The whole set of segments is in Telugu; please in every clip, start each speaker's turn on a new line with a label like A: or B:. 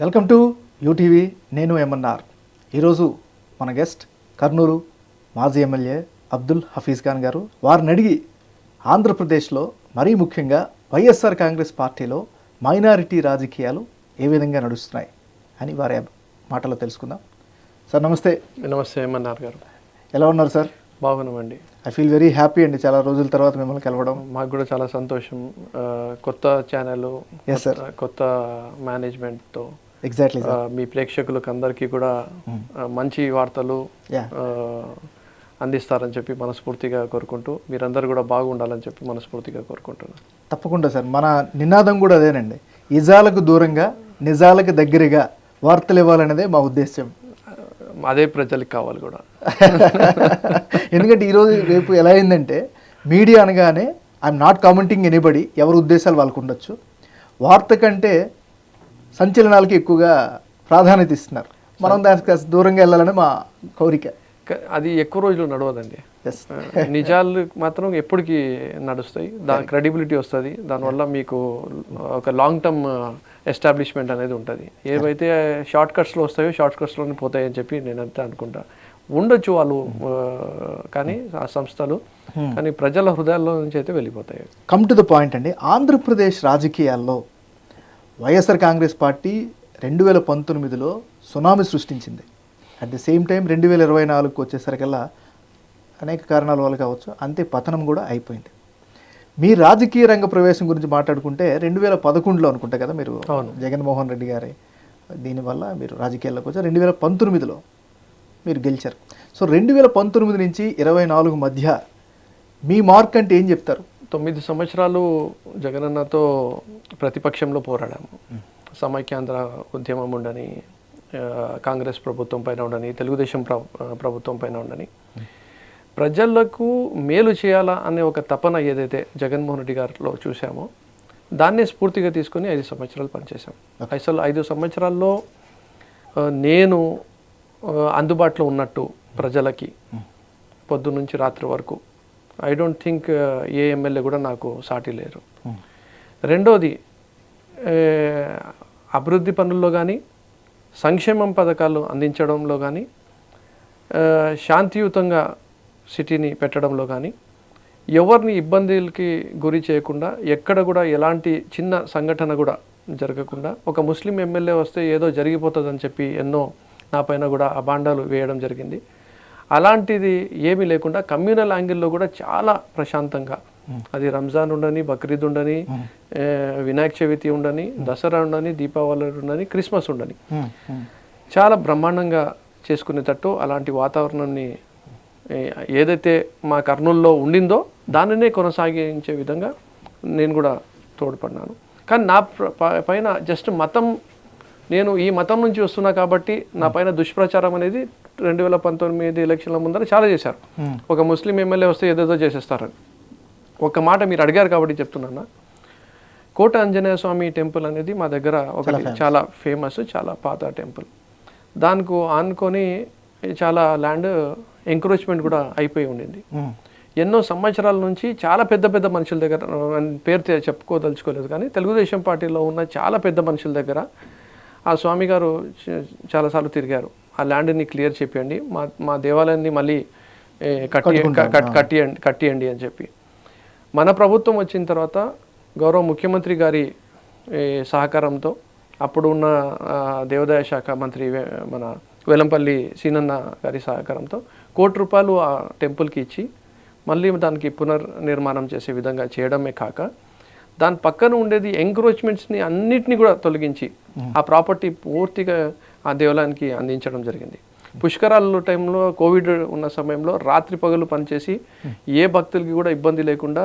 A: వెల్కమ్ టు యూటీవీ నేను ఎంఎన్ఆర్ ఈరోజు మన గెస్ట్ కర్నూలు మాజీ ఎమ్మెల్యే అబ్దుల్ హఫీజ్ ఖాన్ గారు. వారిని అడిగి ఆంధ్రప్రదేశ్లో మరీ ముఖ్యంగా వైఎస్ఆర్ కాంగ్రెస్ పార్టీలో మైనారిటీ రాజకీయాలు ఏ విధంగా నడుస్తున్నాయి అని వారి మాటలో తెలుసుకుందాం. సార్ నమస్తే.
B: నమస్తే ఏమన్నారు గారు.
A: ఎలా ఉన్నారు సార్?
B: బాగున్నామండి.
A: ఐ ఫీల్ వెరీ హ్యాపీ అండి చాలా రోజుల తర్వాత మిమ్మల్ని కలవడం.
B: మాకు కూడా చాలా సంతోషం. కొత్త ఛానల్. కొత్త మేనేజ్మెంట్తో
A: ఎగ్జాక్ట్లీ
B: మీ ప్రేక్షకులకు అందరికీ కూడా ఆ, మంచి వార్తలు అందిస్తారని చెప్పి మనస్ఫూర్తిగా కోరుకుంటూ మీరందరూ కూడా బాగుండాలని చెప్పి మనస్ఫూర్తిగా కోరుకుంటున్నాను
A: తప్పకుండా సార్ మన నినాదం కూడా అదేనండి. ఇజాలకు దూరంగా నిజాలకు దగ్గరగా వార్తలు ఇవ్వాలనేదే మా ఉద్దేశం
B: అదే ప్రజలకు కావాలి కూడా.
A: ఎందుకంటే ఈరోజు రేపు ఎలా అయిందంటే మీడియా అనగానే ఐఎమ్ నాట్ కామెంటింగ్ ఎనీబడి ఎవరి ఉద్దేశాలు వాళ్ళకు ఉండొచ్చు. వార్త కంటే సంచలనాలకి ఎక్కువగా ప్రాధాన్యత ఇస్తున్నారు. మనం దానికి దూరంగా వెళ్ళాలని మా కోరిక.
B: అది ఎక్కువ రోజులు నడవదండి. నిజాలు మాత్రం ఎప్పటికీ నడుస్తాయి. దాని క్రెడిబిలిటీ వస్తుంది. దానివల్ల మీకు ఒక లాంగ్ టర్మ్ ఎస్టాబ్లిష్మెంట్ అనేది ఉంటుంది. ఏవైతే షార్ట్ కట్స్లో వస్తాయో షార్ట్ కట్స్లోనే పోతాయని చెప్పి నేను అంతే అనుకుంటా. ఉండొచ్చు వాళ్ళు ఆ, కానీ ఆ సంస్థలు కానీ ప్రజల హృదయాల్లో నుంచి అయితే వెళ్ళిపోతాయి.
A: కమ్ టు ద పాయింట్ అండి. ఆంధ్రప్రదేశ్ రాజకీయాల్లో వైఎస్ఆర్ కాంగ్రెస్ పార్టీ రెండు వేల పంతొమ్మిదిలో సునామీ సృష్టించింది. అట్ ది సేమ్ టైం రెండు వేల ఇరవై నాలుగుకి వచ్చేసరికల్లా అనేక కారణాల వల్ల కావచ్చు అంతే పతనం కూడా అయిపోయింది. మీ రాజకీయ రంగ ప్రవేశం గురించి మాట్లాడుకుంటే రెండు వేల పదకొండులో అనుకుంటా కదా మీరు
B: అవును.
A: జగన్మోహన్ రెడ్డి గారి దీనివల్ల మీరు రాజకీయాల్లోకి వచ్చారు. రెండు వేల పంతొమ్మిదిలో మీరు గెలిచారు. సో రెండు వేల పంతొమ్మిది నుంచి ఇరవై నాలుగు మధ్య మీ మార్క్ అంటే ఏం చెప్తారు?
B: తొమ్మిది సంవత్సరాలు జగనన్నతో ప్రతిపక్షంలో పోరాడాము. సమైక్యాంధ్ర ఉద్యమం ఉండని కాంగ్రెస్ ప్రభుత్వం పైన ఉండని తెలుగుదేశం ప్ర ప్రభుత్వం పైన ఉండని. ప్రజలకు మేలు చేయాలా అనే ఒక తపన ఏదైతే జగన్మోహన్ రెడ్డి గారిలో చూసామో దాన్నే స్ఫూర్తిగా తీసుకొని ఐదు సంవత్సరాలు పనిచేశాం. అసలు ఐదు సంవత్సరాల్లో నేను అందుబాటులో ఉన్నట్టు ప్రజలకి పొద్దు నుంచి రాత్రి వరకు I don't think a MLA కూడా నాకు సాటి లేరు. రెండోది ఏ, అభివృద్ధి పనుల్లో కానీ సంక్షేమం పథకాలు అందించడంలో కానీ శాంతియుతంగా సిటీని పెట్టడంలో కానీ ఎవరిని ఇబ్బందులకి గురి చేయకుండా ఎక్కడ కూడా ఎలాంటి చిన్న సంఘటన కూడా జరగకుండా ఒక ముస్లిం ఎమ్మెల్యే వస్తే ఏదో జరిగిపోతుందని చెప్పి ఎన్నో నా పైన కూడా అబాండాలు వేయడం జరిగింది. అలాంటిది ఏమీ లేకుండా కమ్యూనల్ యాంగిల్లో కూడా చాలా ప్రశాంతంగా. అది రంజాన్ ఉండని బక్రీద్ ఉండని వినాయక చవితి ఉండని దసరా ఉండని దీపావళి ఉండని క్రిస్మస్ ఉండని. చాలా బ్రహ్మాండంగా చేసుకునేటట్టు అలాంటి వాతావరణాన్ని ఏదైతే మా కర్నూలులో ఉండిందో దానినే కొనసాగించే విధంగా నేను కూడా తోడ్పడినాను కానీ నా పైన జస్ట్ మతం నేను ఈ మతం నుంచి వస్తున్నా కాబట్టి నా పైన దుష్ప్రచారం అనేది రెండు వేల పంతొమ్మిది ఎలక్షన్ల ముందర చాలా చేశారు. ఒక ముస్లిం ఎమ్మెల్యే వస్తే ఏదేదో చేసేస్తారని. ఒక మాట మీరు అడిగారు కాబట్టి చెప్తున్నానా? కోట ఆంజనేయ స్వామి టెంపుల్ అనేది మా దగ్గర ఒకటి చాలా ఫేమస్ చాలా పాత టెంపుల్. దానికి ఆనుకొని చాలా ల్యాండ్ ఎంక్రోచ్మెంట్ కూడా అయిపోయి ఉండింది. ఎన్నో సంవత్సరాల నుంచి చాలా పెద్ద పెద్ద మనుషుల దగ్గర పేరు చెప్పుకోదలుచుకోలేదు కానీ తెలుగుదేశం పార్టీలో ఉన్న చాలా పెద్ద మనుషుల దగ్గర ఆ స్వామి గారు చాలాసార్లు తిరిగారు. ఆ ల్యాండ్ని క్లియర్ చేయండి మా మా దేవాలయాన్ని మళ్ళీ కట్టి కట్- కట్టియండి కట్టియండి అని చెప్పి. మన ప్రభుత్వం వచ్చిన తర్వాత గౌరవ ముఖ్యమంత్రి గారి సహకారంతో అప్పుడు ఉన్న దేవాదాయ శాఖ మంత్రి మన వేలంపల్లి సీనన్న గారి సహకారంతో కోటి రూపాయలు ఆ టెంపుల్కి ఇచ్చి మళ్ళీ దానికి పునర్నిర్మాణం చేసే విధంగా చేయడమే కాక దాని పక్కన ఉండేది ఎంక్రోచ్మెంట్స్ని అన్నిటిని కూడా తొలగించి ఆ ప్రాపర్టీ పూర్తిగా ఆ దేవాలయానికి అందించడం జరిగింది. పుష్కరాల టైంలో కోవిడ్ ఉన్న సమయంలో రాత్రి పగలు పనిచేసి ఏ భక్తులకి కూడా ఇబ్బంది లేకుండా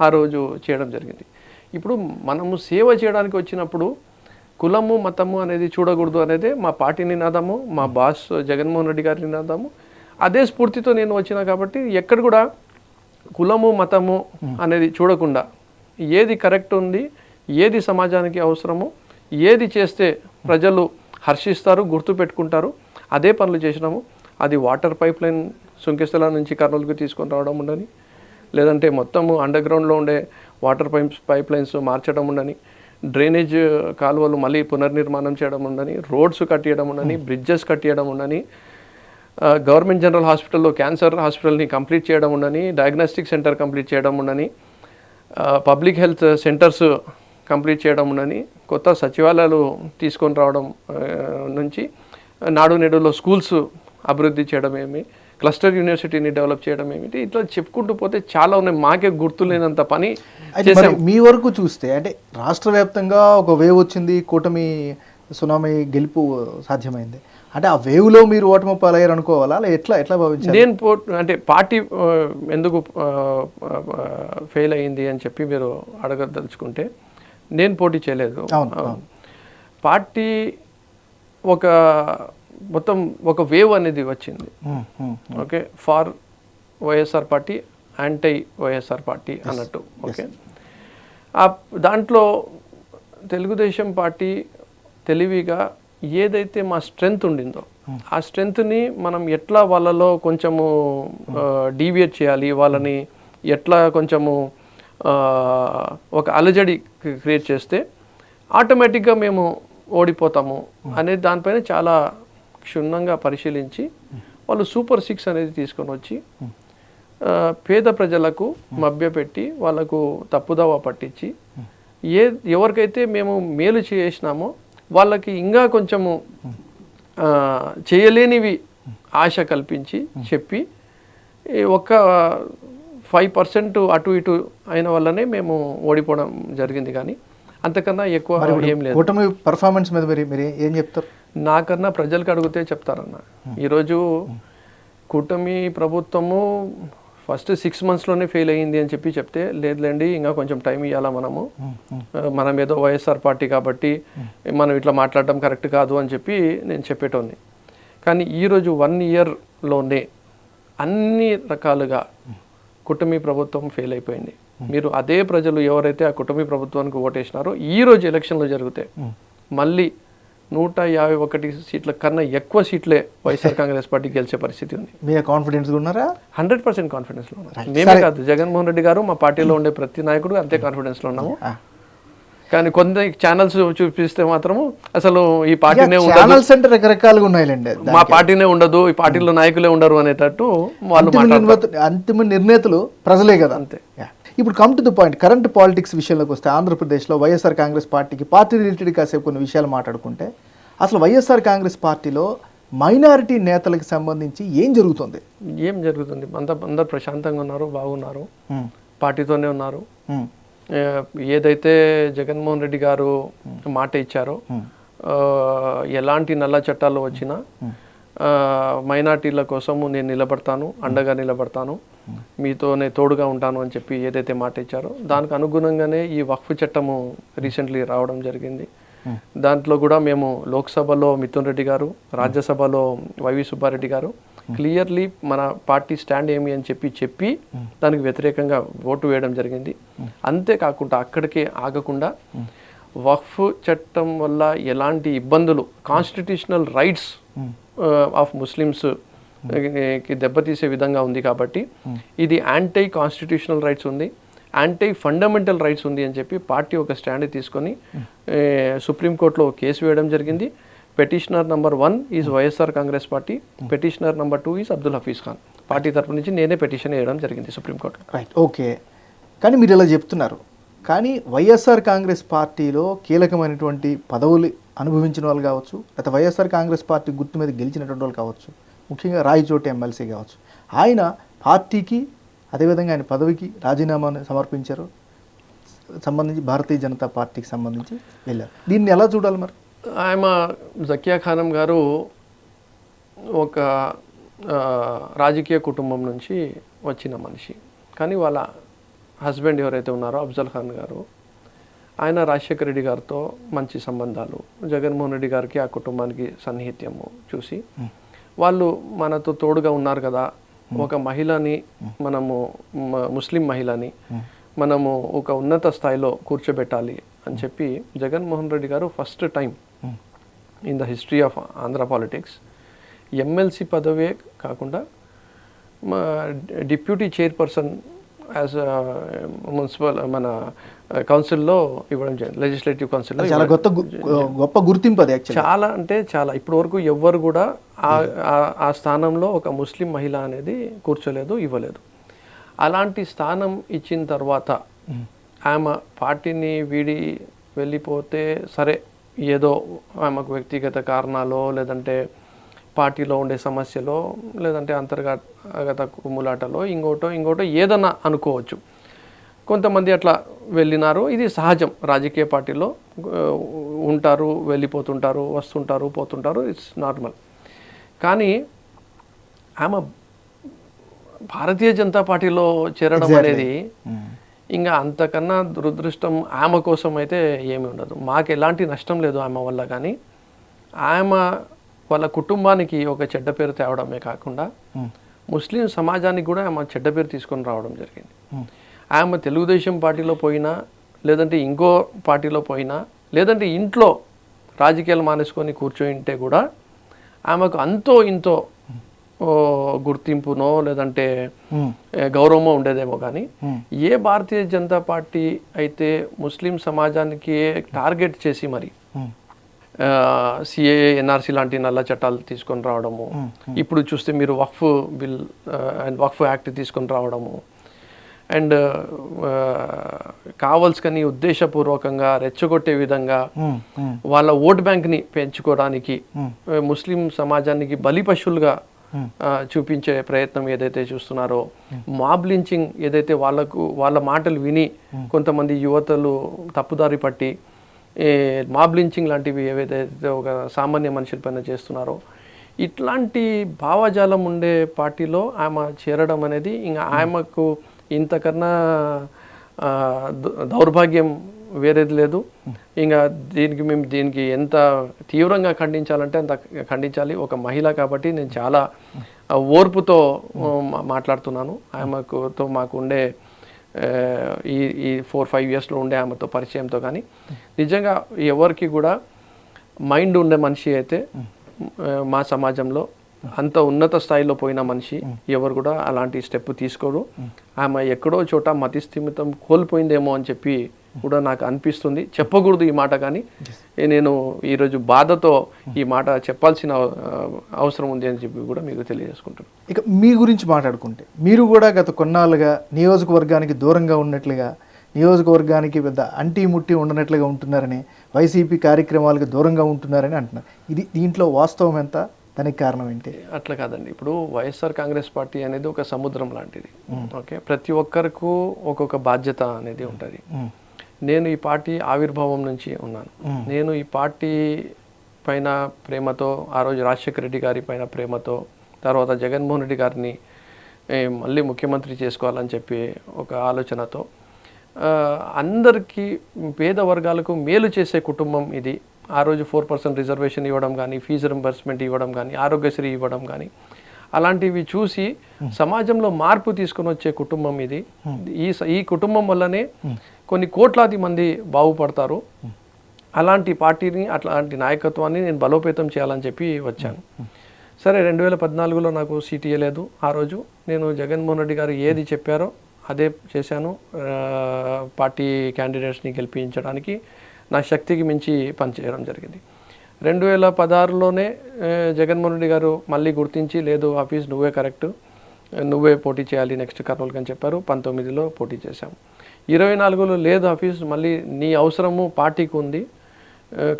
B: ఆ రోజు చేయడం జరిగింది. ఇప్పుడు మనము సేవ చేయడానికి వచ్చినప్పుడు కులము మతము అనేది చూడకూడదు అనేది మా పార్టీ నినాదము మా బాస్ జగన్మోహన్ రెడ్డి గారి నినాదము. అదే స్ఫూర్తితో నేను వచ్చిన కాబట్టి ఎక్కడ కూడా కులము మతము అనేది చూడకుండా ఏది కరెక్ట్ ఉంది ఏది సమాజానికి అవసరమో ఏది చేస్తే ప్రజలు హర్షిస్తారు గుర్తు పెట్టుకుంటారు అదే పనులు చేసినాము. అది వాటర్ పైప్ లైన్ సుంకెస్తల నుంచి కర్నూలుకి తీసుకొని రావడం ఉండని లేదంటే మొత్తము అండర్ గ్రౌండ్లో ఉండే వాటర్ పైప్స్ పైప్ లైన్స్ మార్చడం ఉండని డ్రైనేజ్ కాలువలు మళ్ళీ పునర్నిర్మాణం చేయడం ఉండని రోడ్స్ కట్టియడం ఉండని బ్రిడ్జెస్ కట్టియడం ఉండని గవర్నమెంట్ జనరల్ హాస్పిటల్లో క్యాన్సర్ హాస్పిటల్ని కంప్లీట్ చేయడం ఉండని డయాగ్నోస్టిక్ సెంటర్ కంప్లీట్ చేయడం ఉండని పబ్లిక్ హెల్త్ సెంటర్స్ కంప్లీట్ చేయడం ఉండని కొత్త సచివాలయాలు తీసుకొని రావడం నుంచి నాడు నేడులో స్కూల్స్ అభివృద్ధి చేయడం ఏమి క్లస్టర్ యూనివర్సిటీని డెవలప్ చేయడం ఏమిటి ఇట్లా చెప్పుకుంటూ పోతే చాలా ఉన్నాయి. మాకే గుర్తులేనంత పని
A: మీ వరకు చూస్తే అంటే రాష్ట్ర వ్యాప్తంగా ఒక వేవ్ వచ్చింది కూటమి సునామీ గెలుపు సాధ్యమైంది. అంటే ఆ వేవ్లో మీరు ఓటమి పాలయ్యారు అనుకోవాలా లేదా ఎట్లా ఎట్లా భావించారు?
B: నేను పో అంటే పార్టీ ఎందుకు ఫెయిల్ అయ్యింది అని చెప్పి మీరు అడగదలుచుకుంటే నేను పోటీ చేయలేదు. పార్టీ ఒక మొత్తం ఒక వేవ్ అనేది వచ్చింది. Okay? For YSR party anti YSR party అన్నట్టు. ఓకే? ఆ దాంట్లో తెలుగుదేశం పార్టీ తెలివిగా ఏదైతే మా స్ట్రెంగ్త్ ఉండిందో ఆ స్ట్రెంగ్త్ని మనం ఎట్లా వాళ్ళలో కొంచెము డీవియేట్ చేయాలి వాళ్ళని ఎట్లా కొంచెము ఒక అలజడి క్రియేట్ చేస్తే ఆటోమేటిక్గా మేము ఓడిపోతాము అనే దానిపైన చాలా క్షుణ్ణంగా పరిశీలించి వాళ్ళు సూపర్ సిక్స్ అనేది తీసుకొని వచ్చి పేద ప్రజలకు మభ్యపెట్టి వాళ్ళకు తప్పుదవ పట్టించి ఏ ఎవరికైతే మేము మేలు చేసినామో వాళ్ళకి ఇంకా కొంచెము చేయలేనివి ఆశ కల్పించి చెప్పి ఒక్క ఫైవ్ పర్సెంట్ అటు ఇటు అయిన వల్లనే మేము ఓడిపోవడం జరిగింది కానీ అంతకన్నా ఎక్కువ ఏం లేదు.
A: కూటమి పర్ఫార్మెన్స్ మీద మీరు మీరు ఏం చెప్తారు?
B: నాకన్నా ప్రజలకు అడిగితే చెప్తారన్న. ఈరోజు కూటమి ప్రభుత్వము ఫస్ట్ సిక్స్ మంత్స్లోనే ఫెయిల్ అయ్యింది అని చెప్పి చెప్తే లేదులేండి ఇంకా కొంచెం టైం ఇవ్వాలా మనము? మనం ఏదో వైఎస్ఆర్ పార్టీ కాబట్టి మనం ఇట్లా మాట్లాడడం కరెక్ట్ కాదు అని చెప్పి నేను చెప్పేటోని కానీ ఈరోజు వన్ ఇయర్లోనే అన్ని రకాలుగా కుటుంబీ ప్రభుత్వం ఫెయిల్ అయిపోయింది. మీరు అదే ప్రజలు ఎవరైతే ఆ కుటుంబీ ప్రభుత్వానికి ఓటేసినారో ఈ రోజు ఎలక్షన్లు జరిగితే మళ్ళీ నూట యాభై ఒకటి సీట్ల కన్నా ఎక్కువ సీట్లే వైఎస్ఆర్ కాంగ్రెస్ పార్టీ గెలిచే పరిస్థితి ఉంది.
A: మీరు కాన్ఫిడెన్స్గా ఉన్నారా?
B: హండ్రెడ్ పర్సెంట్ కాన్ఫిడెన్స్లో ఉన్నాం. మేమే కాదు జగన్మోహన్ రెడ్డి గారు మా పార్టీలో ఉండే ప్రతి నాయకుడు అంతే కాన్ఫిడెన్స్లో ఉన్నాము.
A: ఆ.
B: కానీ కొంత ఛానల్స్ చూపిస్తే మాత్రము అసలు ఈ పార్టీనే ఉండదు.
A: ఛానల్స్ అంటే రకరకాలుగా ఉన్నాయిలేండి.
B: మా పార్టీనే ఉండదు ఈ పార్టీలో నాయకులే ఉండరు అనేటట్టు వాళ్ళు
A: అంతిమ నిర్ణేత అంతిమ నిర్ణేతలు ప్రజలే కదా.
B: అంతే.
A: ఇప్పుడు come to the point current politics విషయంలోకి వస్తే ఆంధ్రప్రదేశ్లో వైఎస్ఆర్ కాంగ్రెస్ పార్టీకి పార్టీ రిలేటెడ్ కాసేపు కొన్ని విషయాలు మాట్లాడుకుంటే అసలు వైఎస్ఆర్ కాంగ్రెస్ పార్టీలో మైనారిటీ నేతలకు సంబంధించి ఏం జరుగుతుంది?
B: ఏం జరుగుతుంది? అంత అందరు ప్రశాంతంగా ఉన్నారు బాగున్నారు. పార్టీతోనే ఉన్నారు. ఏదైతే జగన్మోహన్ రెడ్డి గారు మాట ఇచ్చారో ఎలాంటి నల్ల చట్టాలు వచ్చినా మైనార్టీల కోసము నేను నిలబడతాను అండగా నిలబడతాను మీతోనే తోడుగా ఉంటాను అని చెప్పి ఏదైతే మాట ఇచ్చారో దానికి అనుగుణంగానే ఈ వక్ఫ్ చట్టము రీసెంట్లీ రావడం జరిగింది. దాంట్లో కూడా మేము లోక్సభలో మిథున్ రెడ్డి గారు రాజ్యసభలో వైవి సుబ్బారెడ్డి గారు క్లియర్లీ మన పార్టీ స్టాండ్ ఏమి అని చెప్పి చెప్పి దానికి వ్యతిరేకంగా ఓటు వేయడం జరిగింది. అంతేకాకుండా అక్కడికే ఆగకుండా వక్ఫ్ చట్టం వల్ల ఎలాంటి ఇబ్బందులు కాన్స్టిట్యూషనల్ రైట్స్ ఆఫ్ ముస్లిమ్స్కి దెబ్బతీసే విధంగా ఉంది కాబట్టి ఇది యాంటీ కాన్స్టిట్యూషనల్ రైట్స్ ఉంది యాంటీ ఫండమెంటల్ రైట్స్ ఉంది అని చెప్పి పార్టీ ఒక స్టాండ్ తీసుకొని సుప్రీంకోర్టులో కేసు వేయడం జరిగింది. Petitioner number one is YSR congress party. Petitioner number two is Abdul Hafeez Khan party తరపు నుంచి నేనే పెటిషన్ వేయడం జరిగింది సుప్రీంకోర్టులో
A: రైట్ ఓకే కానీ మీరు ఇలా చెప్తున్నారు. కానీ వైఎస్ఆర్ కాంగ్రెస్ పార్టీలో కీలకమైనటువంటి పదవులు అనుభవించిన వాళ్ళు కావచ్చు లేకపోతే వైఎస్ఆర్ కాంగ్రెస్ పార్టీ గుర్తు మీద గెలిచినటువంటి వాళ్ళు కావచ్చు ముఖ్యంగా రాయచోటి ఎమ్మెల్సీ కావచ్చు. ఆయన పార్టీకి అదేవిధంగా ఆయన పదవికి రాజీనామాను సమర్పించారు. సంబంధించి భారతీయ జనతా పార్టీకి సంబంధించి వెళ్ళారు. దీన్ని ఎలా చూడాలి మరి?
B: ఆయన జకియా ఖానం గారు ఒక రాజకీయ కుటుంబం నుంచి వచ్చిన మనిషి. కానీ వాళ్ళ హస్బెండ్ ఎవరైతే ఉన్నారో అఫ్జల్ ఖాన్ గారు ఆయన రాజశేఖర రెడ్డి గారితో మంచి సంబంధాలు. జగన్మోహన్ రెడ్డి గారికి ఆ కుటుంబానికి సన్నిహిత్యము చూసి వాళ్ళు మనతో తోడుగా ఉన్నారు కదా. ఒక మహిళని మనము ముస్లిం మహిళని మనము ఒక ఉన్నత స్థాయిలో కూర్చోబెట్టాలి అని చెప్పి Jaganmohan Reddy garu first time in the history of Andhra politics MLC పదవే కాకుండా మా డిప్యూటీ చైర్పర్సన్ యాజ్ మున్సిపల్ మన కౌన్సిల్లో ఇవ్వడం జరిగింది. లెజిస్లేటివ్ కౌన్సిల్లో
A: చాలా గొప్ప గొప్ప గుర్తింపు అది
B: చాలా అంటే చాలా. ఇప్పటి వరకు ఎవ్వరు కూడా ఆ- ఆ- ఆ స్థానంలో ఒక ముస్లిం మహిళ అనేది కూర్చోలేదు ఇవ్వలేదు. అలాంటి స్థానం ఇచ్చిన తర్వాత ఆమె పార్టీని వీడి వెళ్ళిపోతే సరే ఏదో ఆమెకు వ్యక్తిగత కారణాలో లేదంటే పార్టీలో ఉండే సమస్యలో లేదంటే అంతర్గత కుమ్ములాటలో ఇంకోటో ఇంకోటో ఏదన్నా అనుకోవచ్చు. కొంతమంది అట్లా వెళ్ళినారు. ఇది సహజం. రాజకీయ పార్టీలో ఉంటారు వెళ్ళిపోతుంటారు వస్తుంటారు పోతుంటారు. ఇట్స్ నార్మల్ కానీ ఆమె భారతీయ జనతా పార్టీలో చేరడం అనేది ఇంకా అంతకన్నా దురదృష్టం ఆమె కోసం అయితే ఏమీ ఉండదు. మాకు ఎలాంటి నష్టం లేదు ఆమె వల్ల కానీ. ఆమె వాళ్ళ కుటుంబానికి ఒక చెడ్డ పేరు తేవడమే కాకుండా ముస్లిం సమాజానికి కూడా ఆమె చెడ్డ పేరు తీసుకొని రావడం జరిగింది. ఆమె తెలుగుదేశం పార్టీలో పోయినా లేదంటే ఇంకో పార్టీలో పోయినా లేదంటే ఇంట్లో రాజకీయాలు మానేసుకొని కూర్చోయింటే కూడా ఆమెకు అంతో ఇంతో గుర్తింపునో లేదంటే గౌరవమో ఉండేదేమో కానీ ఏ భారతీయ జనతా పార్టీ అయితే ముస్లిం సమాజానికి టార్గెట్ చేసి మరి సిఏ ఎన్ఆర్సీ లాంటి నల్ల చట్టాలు తీసుకొని రావడము. ఇప్పుడు చూస్తే మీరు Waqf bill and Waqf act తీసుకొని రావడము. అండ్ కావలసికని ఉద్దేశపూర్వకంగా రెచ్చగొట్టే విధంగా వాళ్ళ ఓట్ బ్యాంక్ని పెంచుకోవడానికి ముస్లిం సమాజానికి బలి పశువులుగా చూపించే ప్రయత్నం ఏదైతే చూస్తున్నారో మాబ్ లించింగ్ ఏదైతే వాళ్ళకు వాళ్ళ మాటలు విని కొంతమంది యువతలు తప్పుదారి పట్టి ఏ, మాబ్ లించింగ్ లాంటివి ఏవైతే ఒక సామాన్య మనుషుల పైన చేస్తున్నారో ఇట్లాంటి భావజాలం ఉండే పార్టీలో ఆమె చేరడం అనేది ఇంకా ఆమెకు ఇంతకన్నా దౌర్భాగ్యం వేరేది లేదు. ఇంకా దీనికి మేము దీనికి ఎంత తీవ్రంగా ఖండించాలంటే అంత ఖండించాలి. ఒక మహిళ కాబట్టి నేను చాలా ఓర్పుతో మాట్లాడుతున్నాను. ఆమెకుతో మాకు ఉండే ఈ ఈ ఫోర్ ఫైవ్ ఇయర్స్లో ఉండే ఆమెతో పరిచయంతో కానీ నిజంగా ఎవరికి కూడా మైండ్ ఉండే మనిషి అయితే ఆ, మా సమాజంలో అంత ఉన్నత స్థాయిలో పోయిన మనిషి ఎవరు కూడా అలాంటి స్టెప్ తీసుకోరు ఆమె ఎక్కడో చోట మతి స్థిమితం కోల్పోయిందేమో అని చెప్పి కూడా నాకు అనిపిస్తుంది. చెప్పకూడదు ఈ మాట కానీ. నేను ఈరోజు బాధతో ఈ మాట చెప్పాల్సిన అవసరం ఉంది అని చెప్పి కూడా మీకు తెలియజేసుకుంటున్నాను
A: ఇక మీ గురించి మాట్లాడుకుంటే మీరు కూడా గత కొన్నాళ్ళుగా నియోజకవర్గానికి దూరంగా ఉన్నట్లుగా నియోజకవర్గానికి పెద్ద అంటీ ముట్టి ఉండనట్లుగా ఉంటున్నారని వైసీపీ కార్యక్రమాలకు దూరంగా ఉంటున్నారని అంటున్నారు. ఇది దీంట్లో వాస్తవం ఎంత? దానికి కారణం ఏంటి?
B: అట్లా కాదండి. ఇప్పుడు వైఎస్ఆర్ కాంగ్రెస్ పార్టీ అనేది ఒక సముద్రం లాంటిది. ఓకే? ప్రతి ఒక్కరికి ఒక్కొక్క బాధ్యత అనేది ఉంటుంది. నేను ఈ పార్టీ ఆవిర్భావం నుంచి ఉన్నాను. నేను ఈ పార్టీ పైన ప్రేమతో ఆ రోజు రాజశేఖర రెడ్డి గారి పైన ప్రేమతో తర్వాత జగన్మోహన్ రెడ్డి గారిని మళ్ళీ ముఖ్యమంత్రి చేసుకోవాలని చెప్పి ఒక ఆలోచనతో అందరికీ పేద వర్గాలకు మేలు చేసే కుటుంబం ఇది. ఆ రోజు ఫోర్ పర్సెంట్ రిజర్వేషన్ ఇవ్వడం కానీ ఫీజు రింబర్స్మెంట్ ఇవ్వడం కానీ ఆరోగ్యశ్రీ ఇవ్వడం కానీ అలాంటివి చూసి సమాజంలో మార్పు తీసుకొని వచ్చే కుటుంబం ఇది. ఈ ఈ కుటుంబం వల్లనే కొన్ని కోట్లాది మంది బాగుపడతారు. అలాంటి పార్టీని అట్లాంటి నాయకత్వాన్ని నేను బలోపేతం చేయాలని చెప్పి వచ్చాను. సరే రెండు వేల పద్నాలుగులో నాకు సీట్ ఇవ్వలేదు ఆ రోజు నేను జగన్మోహన్ రెడ్డి గారు ఏది చెప్పారో అదే చేశాను. పార్టీ క్యాండిడేట్స్ని గెలిపించడానికి నా శక్తికి మించి పనిచేయడం జరిగింది. రెండు వేల పదహారులోనే జగన్మోహన్ రెడ్డి గారు మళ్ళీ గుర్తించి లేదు ఆఫీస్ నువ్వే కరెక్ట్ నువ్వే పోటీ చేయాలి నెక్స్ట్ కర్నూలుకి అని చెప్పారు. పంతొమ్మిదిలో పోటీ చేశాము. ఇరవై నాలుగులో లేదు ఆఫీస్ మళ్ళీ నీ అవసరము పార్టీకి ఉంది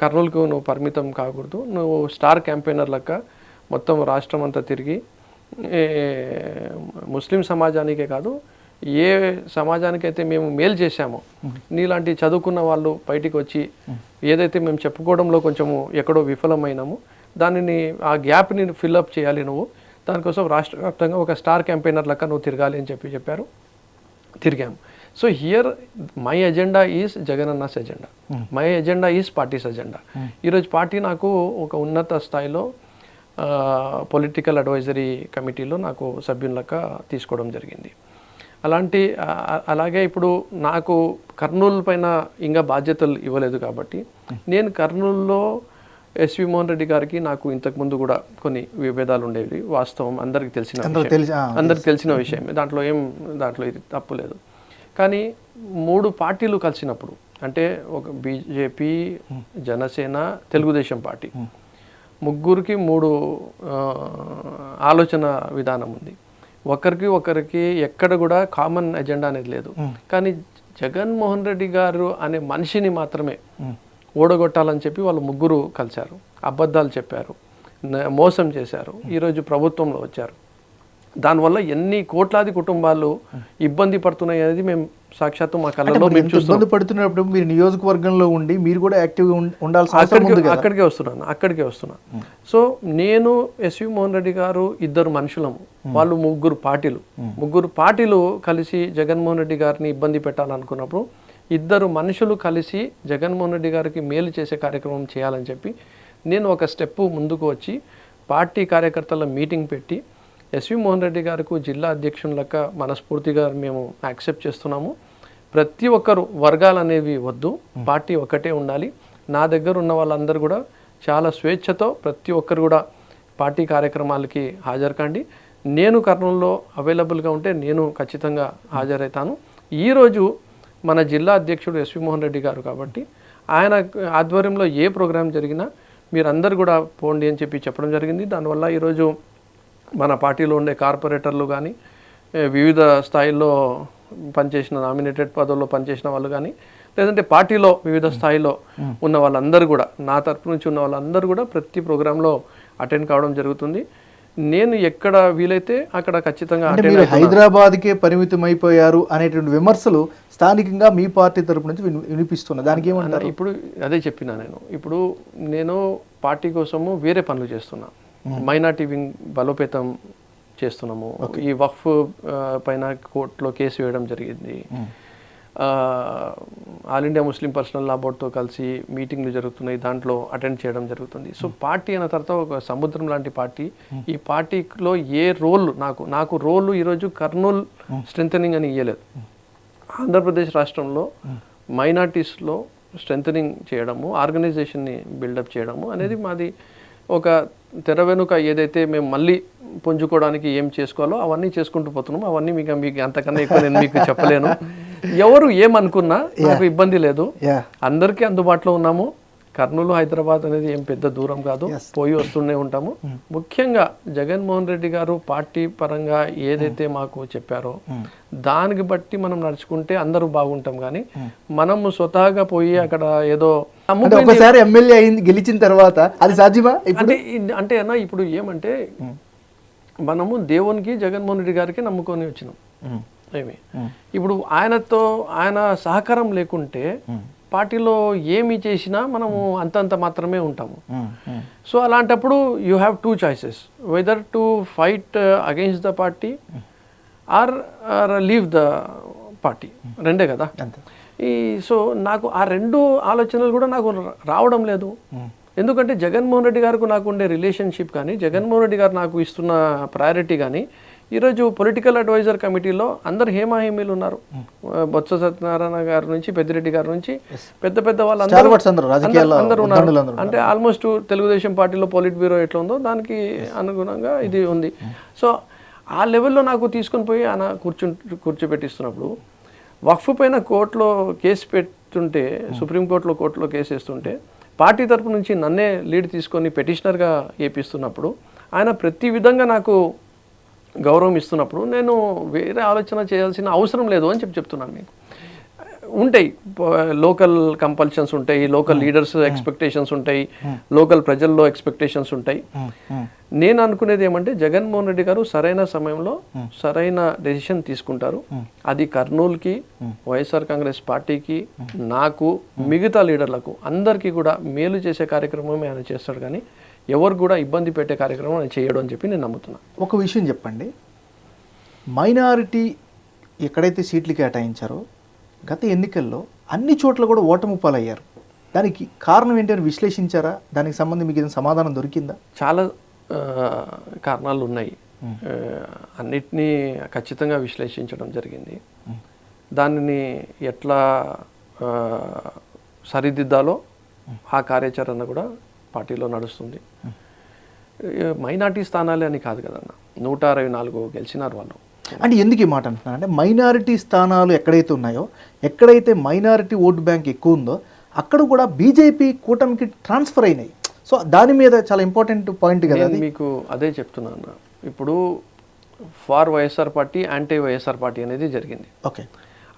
B: కర్నూలుకు నువ్వు పరిమితం కాకూడదు నువ్వు స్టార్ క్యాంపెయినర్ లెక్క మొత్తం రాష్ట్రం అంతా తిరిగి ముస్లిం సమాజానికే కాదు ఏ సమాజానికైతే మేము మేలు చేశామో నీలాంటి చదువుకున్న వాళ్ళు బయటికి వచ్చి ఏదైతే మేము చెప్పుకోవడంలో కొంచెము ఎక్కడో విఫలమైనామో దానిని ఆ గ్యాప్ని ఫిల్అప్ చేయాలి నువ్వు దానికోసం రాష్ట్ర వ్యాప్తంగా ఒక స్టార్ క్యాంపెయినర్ లెక్క నువ్వు తిరగాలి అని చెప్పి చెప్పారు. తిరిగాము. So here my agenda is Jaganna's agenda my agenda is parties agenda ఈరోజు పార్టీ నాకు ఒక ఉన్నత స్థాయిలో పొలిటికల్ అడ్వైజరీ కమిటీలో నాకు సభ్యులక తీసుకోవడం జరిగింది. అలాంటి అలాగే ఇప్పుడు నాకు కర్నూలు పైన ఇంకా బాధ్యతలు ఇవ్వలేదు కాబట్టి నేను కర్నూలులో ఎస్వి మోహన్ రెడ్డి గారికి నాకు ఇంతకుముందు కూడా కొన్ని విభేదాలు ఉండేవి. వాస్తవం అందరికీ తెలిసిన అందరికి తెలిసిన విషయం. దాంట్లో ఏం దాంట్లో ఇది తప్పు లేదు. కానీ మూడు పార్టీలు కలిసినప్పుడు అంటే ఒక బీజేపీ జనసేన తెలుగుదేశం పార్టీ. ముగ్గురికి మూడు ఆలోచన విధానం ఉంది. ఒకరికి ఒకరికి ఎక్కడ కూడా కామన్ ఎజెండా అనేది లేదు. కానీ జగన్మోహన్ రెడ్డి గారు అనే మనిషిని మాత్రమే ఓడగొట్టాలని చెప్పి వాళ్ళు ముగ్గురు కలిశారు. అబద్ధాలు చెప్పారు. మోసం చేశారు. ఈరోజు ప్రభుత్వంలో వచ్చారు. దానివల్ల ఎన్ని కోట్లాది కుటుంబాలు ఇబ్బంది పడుతున్నాయి అనేది మేము సాక్షాత్తు మా కళ్ళలో మేము
A: ఇబ్బంది పడుతున్నప్పుడు మీరు నియోజకవర్గంలో ఉండి మీరు కూడా యాక్టివ్గా ఉం- ఉండాల్సిన అవసరం ఉంది
B: అక్కడికి అక్కడికే వస్తున్నాను. అక్కడికే వస్తున్నా. సో నేను ఎస్వి మోహన్ రెడ్డి గారు ఇద్దరు మనుషులము. వాళ్ళు ముగ్గురు పార్టీలు. ముగ్గురు పార్టీలు కలిసి జగన్మోహన్ రెడ్డి గారిని ఇబ్బంది పెట్టాలనుకున్నప్పుడు ఇద్దరు మనుషులు కలిసి జగన్మోహన్ రెడ్డి గారికి మేలు చేసే కార్యక్రమం చేయాలని చెప్పి నేను ఒక స్టెప్ ముందుకు వచ్చి పార్టీ కార్యకర్తల మీటింగ్ పెట్టి ఎస్వి మోహన్ రెడ్డి గారికి జిల్లా అధ్యక్షుని లెక్క మనస్ఫూర్తిగా మేము యాక్సెప్ట్ చేస్తున్నాము. ప్రతి ఒక్కరు వర్గాలు అనేవి వద్దు పార్టీ ఒకటే ఉండాలి. నా దగ్గర ఉన్న వాళ్ళందరూ కూడా చాలా స్వేచ్ఛతో ప్రతి ఒక్కరు కూడా పార్టీ కార్యక్రమాలకి హాజరుకండి. నేను కర్నూలులో అవైలబుల్గా ఉంటే నేను ఖచ్చితంగా హాజరవుతాను. ఈరోజు మన జిల్లా అధ్యక్షుడు ఎస్వి మోహన్ రెడ్డి గారు కాబట్టి ఆయన ఆధ్వర్యంలో ఏ ప్రోగ్రాం జరిగినా మీరందరూ కూడా పోండి అని చెప్పి చెప్పడం జరిగింది. దానివల్ల ఈరోజు మన పార్టీలో ఉండే కార్పొరేటర్లు కానీ వివిధ స్థాయిల్లో పనిచేసిన నామినేటెడ్ పదవుల్లో పనిచేసిన వాళ్ళు కానీ లేదంటే పార్టీలో వివిధ స్థాయిలో ఉన్న వాళ్ళందరూ కూడా నా తరపు నుంచి ఉన్న వాళ్ళందరూ కూడా ప్రతి ప్రోగ్రాంలో అటెండ్ కావడం జరుగుతుంది. నేను ఎక్కడ వీలైతే అక్కడ ఖచ్చితంగా
A: మీరు హైదరాబాద్కే పరిమితం అయిపోయారు అనేటువంటి విమర్శలు స్థానికంగా మీ పార్టీ తరపు నుంచి విని- వినిపిస్తున్నాయి. దానికి ఏమంటారు?
B: ఇప్పుడు అదే చెప్పినా నేను. ఇప్పుడు నేను పార్టీ కోసము వేరే పనులు చేస్తున్నా. మైనార్టీ వింగ్ బలోపేతం చేస్తున్నాము. ఈ వక్ఫ్ పైన కోర్టులో కేసు వేయడం జరిగింది. All India Muslim personal law బోర్డ్తో కలిసి మీటింగ్లు జరుగుతున్నాయి దాంట్లో అటెండ్ చేయడం జరుగుతుంది. సో పార్టీ అన్న తర్వాత ఒక సముద్రం లాంటి పార్టీ. ఈ పార్టీలో ఏ రోల్ నాకు నాకు రోల్ ఈరోజు కర్నూల్ స్ట్రెంథనింగ్ అని ఇయ్యలేదు. ఆంధ్రప్రదేశ్ రాష్ట్రంలో మైనార్టీస్లో స్ట్రెంథనింగ్ చేయడము ఆర్గనైజేషన్ని బిల్డప్ చేయడము అనేది మాది ఒక తెర వెనుక ఏదైతే మేము మళ్ళీ పుంజుకోవడానికి ఏం చేసుకోవాలో అవన్నీ చేసుకుంటూ పోతున్నాము. అవన్నీ మీకు మీకు అంతకన్నా ఎక్కువ నేను మీకు చెప్పలేను. ఎవరు ఏమనుకున్నా నాకు ఇబ్బంది లేదు. అందరికీ అందుబాటులో ఉన్నాము. కర్నూలు హైదరాబాద్ అనేది ఏం పెద్ద దూరం కాదు. పోయి వస్తూనే ఉంటాము. ముఖ్యంగా జగన్మోహన్ రెడ్డి గారు పార్టీ పరంగా ఏదైతే మాకు చెప్పారో దానికి బట్టి మనం నడుచుకుంటే అందరూ బాగుంటాం కానీ మనము స్వతహాగా పోయి అక్కడ ఏదో
A: ఒకసారి ఎమ్మెల్యే అయింది గెలిచిన తర్వాత అది సాధ్యమా
B: అంటే అంటే అన్న ఇప్పుడు ఏమంటే మనము దేవునికి జగన్మోహన్ రెడ్డి గారికి నమ్ముకొని వచ్చినాం. ఏమి ఇప్పుడు ఆయనతో ఆయన సహకారం లేకుంటే పార్టీలో ఏమి చేసినా మనము అంతంత మాత్రమే ఉంటాము. సో అలాంటప్పుడు you have two choices whether to fight against the party or or leave the party రెండే కదా? ఈ సో నాకు ఆ రెండు ఆలోచనలు కూడా నాకు రావడం లేదు. ఎందుకంటే జగన్మోహన్ రెడ్డి గారికి నాకు ఉండే రిలేషన్షిప్ కానీ జగన్మోహన్ రెడ్డి గారు నాకు ఇస్తున్న ప్రయారిటీ కానీ ఈరోజు పొలిటికల్ అడ్వైజర్ కమిటీలో అందరు హేమాహేమీలు ఉన్నారు. ఆ, బొత్స సత్యనారాయణ గారి నుంచి పెద్దిరెడ్డి గారి నుంచి. పెద్ద పెద్ద వాళ్ళందరూ
A: Stalwarts అందరూ,
B: ఉన్నారు. అంటే ఆల్మోస్ట్ తెలుగుదేశం పార్టీలో పోలిట్ బ్యూరో ఎట్లా ఉందో దానికి అనుగుణంగా ఇది ఉంది. సో ఆ లెవెల్లో నాకు తీసుకొని పోయి ఆయన కూర్చు కూర్చోబెట్టిస్తున్నప్పుడు వక్ఫ్ పైన కోర్టులో కేసు పెట్టుంటే సుప్రీంకోర్టులో కోర్టులో కేసు వేస్తుంటే పార్టీ తరపు నుంచి నన్నే లీడ్ తీసుకొని పెటిషనర్గా ఏపిస్తున్నప్పుడు ఆయన ప్రతి విధంగా నాకు గౌరవం ఇస్తున్నప్పుడు నేను వేరే ఆలోచన చేయాల్సిన అవసరం లేదు అని చెప్పి చెప్తున్నాను మీకు. ఉంటాయి లోకల్ కంపల్షన్స్ ఉంటాయి లోకల్ లీడర్స్ ఎక్స్పెక్టేషన్స్ ఉంటాయి లోకల్ ప్రజల్లో ఎక్స్పెక్టేషన్స్ ఉంటాయి. నేను అనుకునేది ఏమంటే జగన్మోహన్ రెడ్డి గారు సరైన సమయంలో సరైన డెసిషన్ తీసుకుంటారు. అది కర్నూలుకి వైఎస్ఆర్ కాంగ్రెస్ పార్టీకి నాకు మిగతా లీడర్లకు అందరికీ కూడా మేలు చేసే కార్యక్రమం ఆయన చేస్తాడు. కానీ ఎవరు కూడా ఇబ్బంది పెట్టే కార్యక్రమం ఆయన చేయడు అని చెప్పి నేను నమ్ముతున్నాను
A: ఒక విషయం చెప్పండి. మైనారిటీ ఎక్కడైతే సీట్లు కేటాయించారో గత ఎన్నికల్లో అన్ని చోట్ల కూడా ఓటమి పాలయ్యారు దానికి కారణం ఏంటని విశ్లేషించారా? దానికి సంబంధించి మీకు ఏదైనా సమాధానం దొరికిందా?
B: చాలా కారణాలు ఉన్నాయి. అన్నిటినీ ఖచ్చితంగా విశ్లేషించడం జరిగింది. దానిని ఎట్లా సరిదిద్దాలో ఆ కార్యాచరణ కూడా పార్టీలో నడుస్తుంది. మైనార్టీ స్థానాలే అని కాదు కదన్న. నూట అరవై నాలుగు గెలిచినారు వాళ్ళు.
A: అంటే ఎందుకు ఈ మాట అంటున్నాను అంటే మైనారిటీ స్థానాలు ఎక్కడైతే ఉన్నాయో ఎక్కడైతే మైనారిటీ ఓటు బ్యాంక్ ఎక్కువ ఉందో అక్కడ కూడా బీజేపీ కూటమికి ట్రాన్స్ఫర్ అయినాయి. సో దాని మీద చాలా ఇంపార్టెంట్ పాయింట్ కదా
B: మీకు అదే చెప్తున్నాను ఇప్పుడు for YSR party anti YSR party అనేది జరిగింది.
A: ఓకే.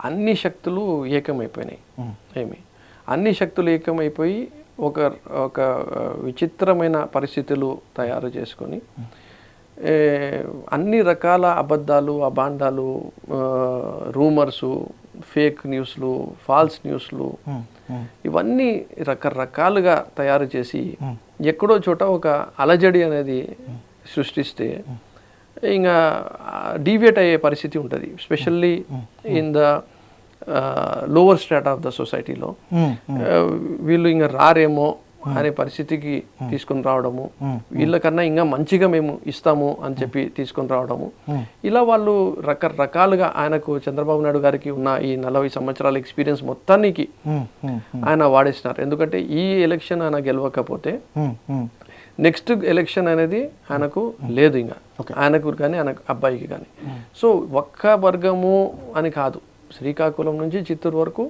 B: అన్ని శక్తులు ఏకమైపోయినాయి. ఏమి? అన్ని శక్తులు ఏకమైపోయి ఒక ఒక విచిత్రమైన పరిస్థితులు తయారు చేసుకొని అన్ని రకాల అబద్ధాలు అబాండాలు రూమర్సు ఫేక్ న్యూస్లు ఫాల్స్ న్యూస్లు ఇవన్నీ రకరకాలుగా తయారు చేసి ఎక్కడో చోట ఒక అలజడి అనేది సృష్టిస్తే ఇంకా డీవియేట్ అయ్యే పరిస్థితి ఉంటుంది. Specially in the lower stat of the సొసైటీలో వీళ్ళు ఇంకా రారేమో అనే పరిస్థితికి తీసుకొని రావడము. వీళ్ళకన్నా ఇంకా మంచిగా మేము ఇస్తాము అని చెప్పి తీసుకొని రావడము. ఇలా వాళ్ళు రకరకాలుగా ఆయనకు చంద్రబాబు నాయుడు గారికి ఉన్న ఈ నలభై సంవత్సరాల ఎక్స్పీరియన్స్ మొత్తానికి ఆయన వాడేసినారు. ఎందుకంటే ఈ ఎలక్షన్ ఆయన గెలవకపోతే నెక్స్ట్ ఎలక్షన్ అనేది ఆయనకు లేదు ఇంకా ఆయనకు కానీ ఆయన అబ్బాయికి కానీ సో ఒక్క వర్గము అని కాదు. శ్రీకాకుళం నుంచి చిత్తూరు వరకు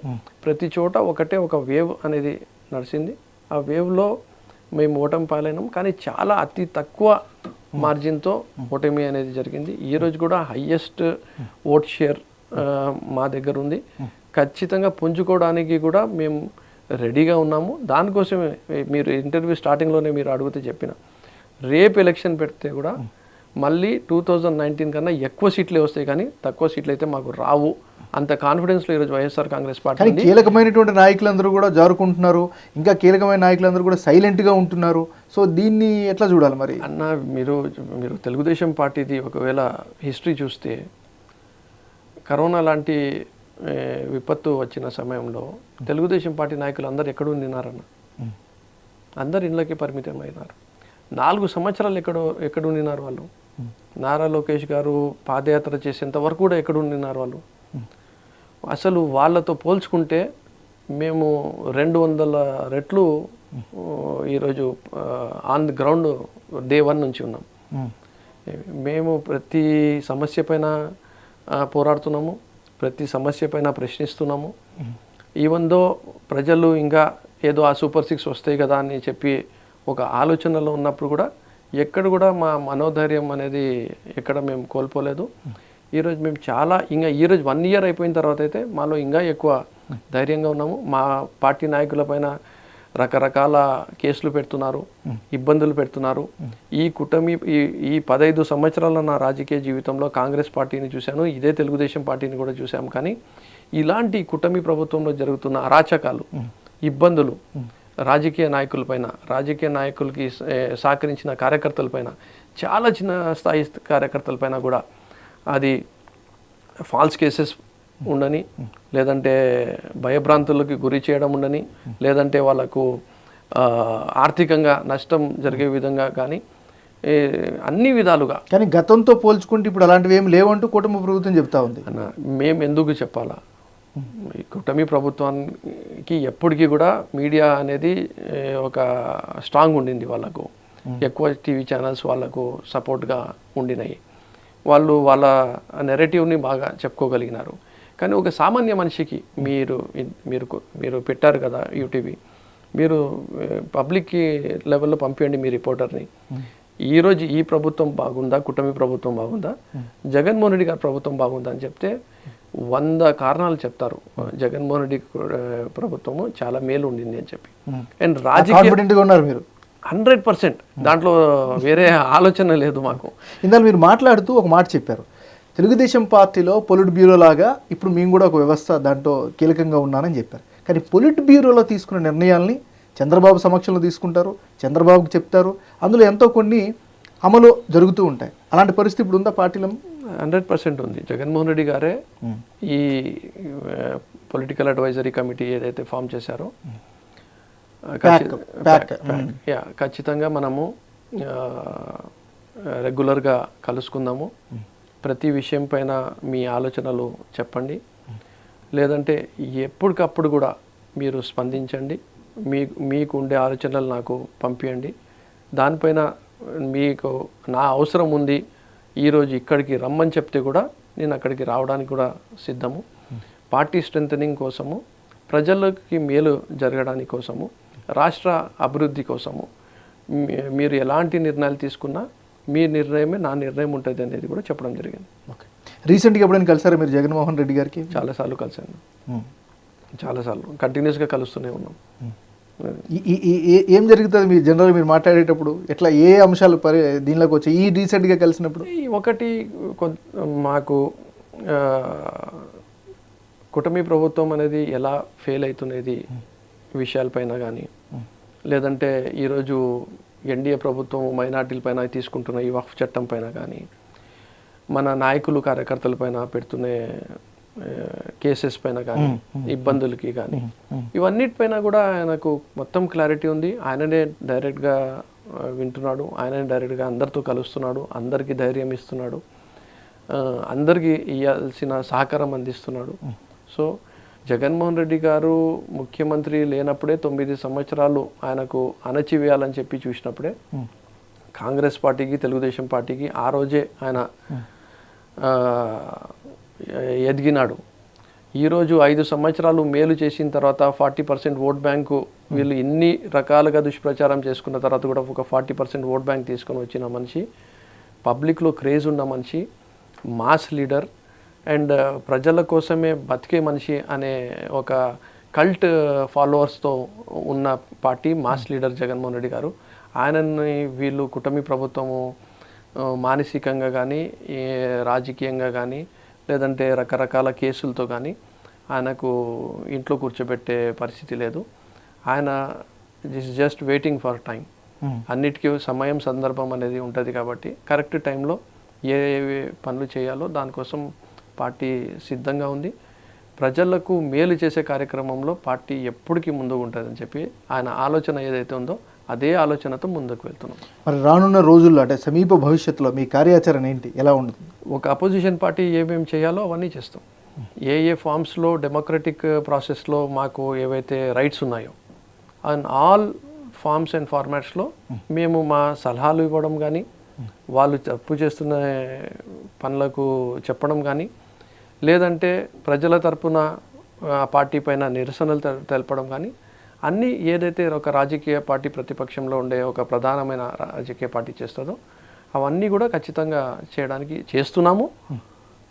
B: ప్రతి చోట ఒకటే ఒక వేవ్ అనేది నడిచింది. ఆ వేవ్లో మేము ఓటమి పాలైనాం. కానీ చాలా అతి తక్కువ మార్జిన్తో ఓటమి అనేది జరిగింది. ఈ రోజు కూడా హయ్యెస్ట్ ఓట్ షేర్ మా దగ్గర ఉంది. ఖచ్చితంగా పుంజుకోవడానికి కూడా మేము రెడీగా ఉన్నాము. దానికోసమే మీరు ఇంటర్వ్యూ స్టార్టింగ్లోనే మీరు అడిగితే చెప్పిన. రేపు ఎలక్షన్ పెడితే కూడా మళ్ళీ టూ థౌజండ్ నైన్టీన్ కన్నా ఎక్కువ సీట్లే వస్తాయి కానీ తక్కువ సీట్లు అయితే మాకు రావు. అంత కాన్ఫిడెన్స్లో ఈరోజు వైఎస్ఆర్ కాంగ్రెస్ పార్టీ
A: కానీ. కీలకమైనటువంటి నాయకులందరూ కూడా జారుకుంటున్నారు. ఇంకా కీలకమైన నాయకులందరూ కూడా సైలెంట్గా ఉంటున్నారు. సో దీన్ని ఎట్లా చూడాలి మరి?
B: అన్న మీరు మీరు తెలుగుదేశం పార్టీది ఒకవేళ హిస్టరీ చూస్తే కరోనా లాంటి విపత్తు వచ్చిన సమయంలో తెలుగుదేశం పార్టీ నాయకులు అందరు ఎక్కడ ఉండినారన్న. అందరు ఇళ్ళకి పరిమితం అయినారు. నాలుగు సంవత్సరాలు ఎక్కడో ఎక్కడ ఉండినారు వాళ్ళు? నారా లోకేష్ గారు పాదయాత్ర చేసేంత వరకు కూడా ఎక్కడ ఉండినారు వాళ్ళు? అసలు వాళ్ళతో పోల్చుకుంటే మేము రెండు వందల రెట్లు ఈరోజు on the ground day one నుంచి ఉన్నాం. మేము. ప్రతి సమస్య పైన పోరాడుతున్నాము ప్రతి సమస్య పైన ప్రశ్నిస్తున్నాము. ఈవెన్ దో ప్రజలు ఇంకా ఏదో ఆ సూపర్ సిక్స్ వస్తాయి కదా అని చెప్పి ఒక ఆలోచనలో ఉన్నప్పుడు కూడా ఎక్కడ కూడా మా మనోధైర్యం అనేది ఎక్కడ మేము కోల్పోలేదు. ఈరోజు మేము చాలా ఇంకా ఈరోజు వన్ ఇయర్ అయిపోయిన తర్వాత అయితే మాలో ఇంకా ఎక్కువ ధైర్యంగా ఉన్నాము. మా పార్టీ నాయకుల పైన రకరకాల కేసులు పెడుతున్నారు ఇబ్బందులు పెడుతున్నారు. ఈ కుటమి ఈ ఈ పదహైదు సంవత్సరాల నా రాజకీయ జీవితంలో కాంగ్రెస్ పార్టీని చూశాను ఇదే తెలుగుదేశం పార్టీని కూడా చూశాము. కానీ ఇలాంటి కుటమి ప్రభుత్వంలో జరుగుతున్న అరాచకాలు ఇబ్బందులు రాజకీయ నాయకులపైన రాజకీయ నాయకులకి సహకరించిన కార్యకర్తలపైన చాలా చిన్న స్థాయి కార్యకర్తలపైన కూడా అది ఫాల్స్ కేసెస్ ఉండని లేదంటే భయభ్రాంతులకి గురి చేయడం ఉండని లేదంటే వాళ్ళకు ఆర్థికంగా నష్టం జరిగే విధంగా కానీ అన్ని విధాలుగా.
A: కానీ గతంతో పోల్చుకుంటే ఇప్పుడు అలాంటివి ఏమి లేవంటూ కుటుంబ ప్రభుత్వం చెప్తా ఉంది.
B: అన్న మేము ఎందుకు చెప్పాలా? ఈ కూటమి ప్రభుత్వానికి ఎప్పటికీ కూడా మీడియా అనేది ఒక స్ట్రాంగ్ ఉండింది వాళ్ళకు. ఎక్కువ టీవీ ఛానల్స్ వాళ్ళకు సపోర్ట్గా ఉండినాయి. వాళ్ళు వాళ్ళ నెరేటివ్ని బాగా చెప్పుకోగలిగినారు. కానీ ఒక సామాన్య మనిషికి మీరు మీరు మీరు పెట్టారు కదా యూటీవీ మీరు పబ్లిక్ లెవెల్లో పంపించండి మీ రిపోర్టర్ని. ఈ రోజు ఈ ప్రభుత్వం బాగుందా? కుటుంబీ ప్రభుత్వం బాగుందా? జగన్మోహన్ రెడ్డి గారి ప్రభుత్వం బాగుందా అని చెప్తే వంద కారణాలు చెప్తారు. జగన్మోహన్ రెడ్డి ప్రభుత్వము చాలా మేలు ఉండింది అని చెప్పి. అండ్ రాజకీయ
A: కాన్ఫిడెంట్గా ఉన్నారు మీరు.
B: Hundred percent. దాంట్లో వేరే ఆలోచన లేదు మాకు.
A: ఇందాక మీరు మాట్లాడుతూ ఒక మాట చెప్పారు. తెలుగుదేశం పార్టీలో పొలిట్ బ్యూరో లాగా ఇప్పుడు మేము కూడా ఒక వ్యవస్థ దాంట్లో కీలకంగా ఉన్నానని చెప్పారు. కానీ పొలిట్ బ్యూరోలో తీసుకున్న నిర్ణయాల్ని చంద్రబాబు సమక్షంలో తీసుకుంటారు చంద్రబాబుకి చెప్తారు. అందులో ఎంతో కొన్ని అమలు జరుగుతూ ఉంటాయి. అలాంటి పరిస్థితి ఇప్పుడు ఉందా పార్టీలో?
B: హండ్రెడ్ పర్సెంట్ ఉంది. జగన్మోహన్ రెడ్డి గారే ఈ పొలిటికల్ అడ్వైజరీ కమిటీ ఏదైతే ఫామ్ చేశారో యా ఖచ్చితంగా మనము రెగ్యులర్గా కలుసుకుందాము. ప్రతి విషయం పైన మీ ఆలోచనలు చెప్పండి. లేదంటే ఎప్పటికప్పుడు కూడా మీరు స్పందించండి. మీ మీకు ఉండే ఆలోచనలు నాకు పంపించండి దానిపైన మీకు నా అవసరం ఉంది ఈరోజు ఇక్కడికి రమ్మని చెప్తే కూడా నేను అక్కడికి రావడానికి కూడా సిద్ధము. పార్టీ స్ట్రెంథనింగ్ కోసము ప్రజలకి మేలు జరగడానికి కోసము రాష్ట్ర అభివృద్ధి కోసము. మీరు ఎలాంటి నిర్ణయాలు తీసుకున్నా మీ నిర్ణయమే నా నిర్ణయం ఉంటుంది అనేది కూడా చెప్పడం జరిగింది.
A: ఓకే. రీసెంట్గా ఎప్పుడైనా కలిసారా మీరు జగన్మోహన్ రెడ్డి గారికి?
B: చాలాసార్లు కలిసాను.
A: ఉమ్.
B: చాలాసార్లు కంటిన్యూస్గా కలుస్తూనే ఉన్నాం.
A: ఏ- జరుగుతుంది మీరు జనరల్ మీరు మాట్లాడేటప్పుడు? ఎట్లా ఏ అంశాలు పరి దీనిలోకి వచ్చాయి? ఈ రీసెంట్గా కలిసినప్పుడు?
B: ఒకటి మాకు ఆ, కుటమి ప్రభుత్వం అనేది ఎలా ఫెయిల్ అవుతున్నది విషయాలపైన కానీ లేదంటే ఈరోజు ఎన్డీఏ ప్రభుత్వం మైనార్టీల పైన తీసుకుంటున్న ఈ వక్ఫ్ చట్టం పైన కానీ మన నాయకులు కార్యకర్తల పైన పెడుతున్న కేసెస్ పైన కానీ ఇబ్బందులకి కానీ ఇవన్నిటిపైన కూడా ఆయనకు మొత్తం క్లారిటీ ఉంది. ఆయననే డైరెక్ట్గా వింటున్నాడు. ఆయననే డైరెక్ట్గా అందరితో కలుస్తున్నాడు. అందరికీ ధైర్యం ఇస్తున్నాడు. అందరికీ ఇవ్వాల్సిన సహకారం అందిస్తున్నాడు. సో జగన్మోహన్ రెడ్డి గారు ముఖ్యమంత్రి లేనప్పుడే తొమ్మిది సంవత్సరాలు ఆయనకు అణచివేయాలని చెప్పి చూసినప్పుడే కాంగ్రెస్ పార్టీకి తెలుగుదేశం పార్టీకి ఆ రోజే ఆయన ఎదిగినాడు. ఈరోజు ఐదు సంవత్సరాలు మేలు చేసిన తర్వాత ఫార్టీ పర్సెంట్ ఓట్ బ్యాంకు వీళ్ళు ఇన్ని రకాలుగా దుష్ప్రచారం చేసుకున్న తర్వాత కూడా ఒక ఫార్టీ పర్సెంట్ ఓట్ బ్యాంక్ తీసుకొని వచ్చిన మనిషి పబ్లిక్లో క్రేజ్ ఉన్న మనిషి మాస్ లీడర్ అండ్ ప్రజల కోసమే బతికే మనిషి అనే ఒక కల్ట్ ఫాలోవర్స్తో ఉన్న party mass leader Jaganmohan Reddy garu. ఆయనని వీళ్ళు కుటమి ప్రభుత్వము మానసికంగా కానీ రాజకీయంగా కానీ లేదంటే రకరకాల కేసులతో కానీ ఆయనకు ఇంట్లో కూర్చోబెట్టే పరిస్థితి లేదు. ఆయన this just waiting for time అన్నిటికీ సమయం సందర్భం అనేది ఉంటుంది కాబట్టి కరెక్ట్ టైంలో ఏ ఏ పనులు చేయాలో దానికోసం పార్టీ సిద్ధంగా ఉంది. ప్రజలకు మేలు చేసే కార్యక్రమంలో పార్టీ ఎప్పటికీ ముందుకు ఉంటుందని చెప్పి ఆయన ఆలోచన ఏదైతే ఉందో అదే ఆలోచనతో ముందుకు వెళ్తున్నాం.
A: మరి రానున్న రోజుల్లో అంటే సమీప భవిష్యత్తులో మీ కార్యాచరణ ఏంటి? ఎలా ఉంటుంది?
B: ఒక అపోజిషన్ పార్టీ ఏమేమి చేయాలో అవన్నీ చేస్తాం. ఏ ఏ ఫామ్స్లో డెమోక్రటిక్ ప్రాసెస్లో మాకు ఏవైతే రైట్స్ ఉన్నాయో అండ్ ఆల్ ఫార్మ్స్ అండ్ ఫార్మాట్స్లో మేము మా సలహాలు ఇవ్వడం కానీ వాళ్ళు తప్పు చేస్తున్న పనులకు చెప్పడం కానీ లేదంటే ప్రజల తరపున ఆ పార్టీ పైన నిరసనలు తెలపడం కానీ అన్నీ ఏదైతే ఒక రాజకీయ పార్టీ ప్రతిపక్షంలో ఉండే ఒక ప్రధానమైన రాజకీయ పార్టీ చేస్తుందో అవన్నీ కూడా ఖచ్చితంగా చేయడానికి చేస్తున్నాము.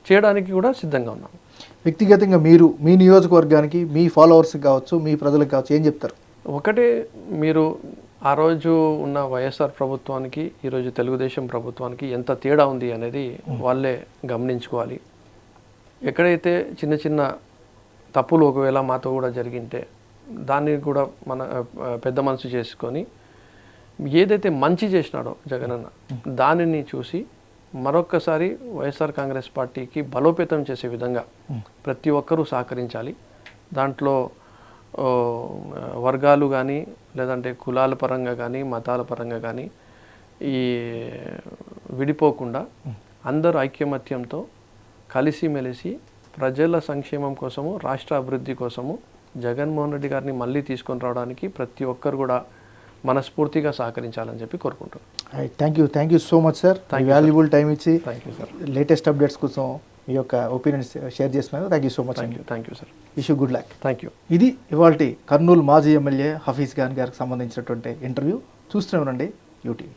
B: చేయడానికి కూడా సిద్ధంగా ఉన్నాము.
A: వ్యక్తిగతంగా మీరు మీ నియోజకవర్గానికి మీ ఫాలోవర్స్కి కావచ్చు మీ ప్రజలకు కావచ్చు ఏం చెప్తారు?
B: ఒకటే మీరు ఆ రోజు ఉన్న వైఎస్ఆర్ ప్రభుత్వానికి ఈరోజు తెలుగుదేశం ప్రభుత్వానికి ఎంత తేడా ఉంది అనేది వాళ్ళే గమనించుకోవాలి. ఎక్కడైతే చిన్న చిన్న తప్పులు ఒకవేళ మాతో కూడా జరిగింటే దాన్ని కూడా మన పెద్ద మనసు చేసుకొని ఏదైతే మంచి చేసినాడో జగనన్న దానిని చూసి మరొక్కసారి వైఎస్ఆర్ కాంగ్రెస్ పార్టీకి బలోపేతం చేసే విధంగా ప్రతి ఒక్కరూ సహకరించాలి. దాంట్లో వర్గాలు కానీ లేదంటే కులాల పరంగా కానీ మతాల పరంగా కానీ ఈ విడిపోకుండా అందరూ ఐక్యమత్యంతో కలిసిమెలిసి ప్రజల సంక్షేమం కోసము రాష్ట్ర అభివృద్ధి కోసము జగన్మోహన్ రెడ్డి గారిని మళ్ళీ తీసుకొని రావడానికి ప్రతి ఒక్కరు కూడా మనస్ఫూర్తిగా సహకరించాలని చెప్పి కోరుకుంటున్నాను
A: thank you thank you so much sir valuable time ఇచ్చి
B: thank you sir
A: latest updates కోసం మీ యొక్క ఒపీనియన్స్ షేర్ చేస్తున్నారు thank you so much
B: thank you thank you sir
A: wish good luck
B: thank you
A: ఇది ఇవాళ కర్నూలు మాజీ ఎమ్మెల్యే హఫీజ్ ఖాన్ గారికి సంబంధించినటువంటి ఇంటర్వ్యూ చూస్తూనే ఉండండి యూటీవీ